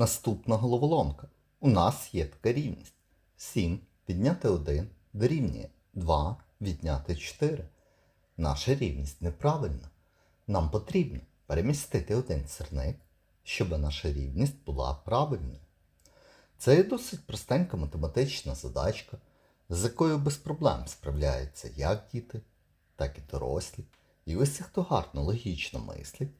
Наступна головоломка. У нас є така рівність. 7 відняти 1 дорівнює 2 відняти 4. Наша рівність неправильна. Нам потрібно перемістити один сірник, щоб наша рівність була правильною. Це є досить простенька математична задачка, з якою без проблем справляються як діти, так і дорослі. І усі, хто гарно логічно мислить,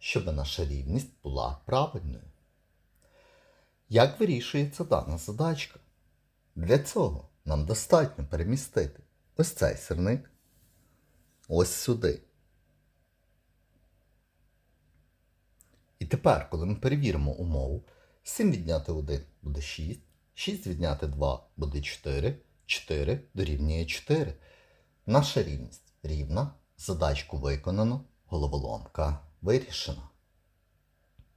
щоб наша рівність була правильною. Як вирішується дана задачка? Для цього нам достатньо перемістити ось цей сірник ось сюди. І тепер, коли ми перевіримо умову, 7 відняти 1 буде 6, 6 відняти 2 буде 4, 4 дорівнює 4. Наша рівність рівна, задачку виконано, головоломка 问题是呢。